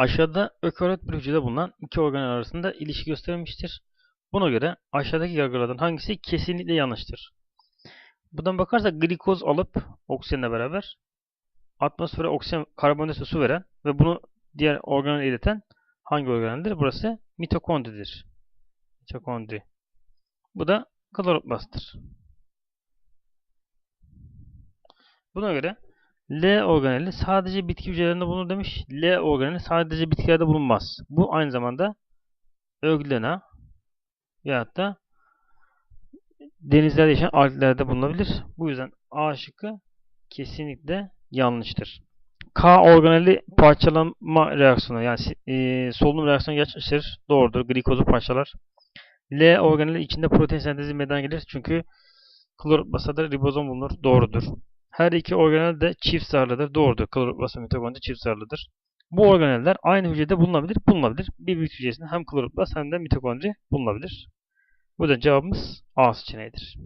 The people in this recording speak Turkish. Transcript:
Aşağıda ökaryot bir hücrede bulunan iki organel arasında ilişki gösterilmiştir. Buna göre aşağıdaki yargılardan hangisi kesinlikle yanlıştır? Buradan bakarsak glikoz alıp oksijenle beraber atmosfere oksijen, karbondioksit su veren ve bunu diğer organele ileten hangi organeldir? Burası mitokondridir. Mitokondri. Bu da kloroplastır. Buna göre L organeli sadece bitki hücrelerinde bulunur demiş. L organeli sadece bitkilerde bulunmaz. Bu aynı zamanda Öglena veyahut da denizlerde yaşayan alglerde bulunabilir. Bu yüzden A şıkkı kesinlikle yanlıştır. K organeli parçalanma reaksiyonu yani e, solunum reaksiyonu gerçekleştirir. Doğrudur. Glikozu parçalar. L organeli içinde protein sentezi meydana gelir. Çünkü kloroplastlarda ribozom bulunur. Doğrudur. Her iki organel de çift zarlıdır. Doğrudur. Kloroplast ve mitokondri çift zarlıdır. Bu organeller aynı hücrede bulunabilir. Bulunabilir. Bir büyük hücresinde hem kloroplast hem de mitokondri bulunabilir. Bu da cevabımız A seçeneğidir.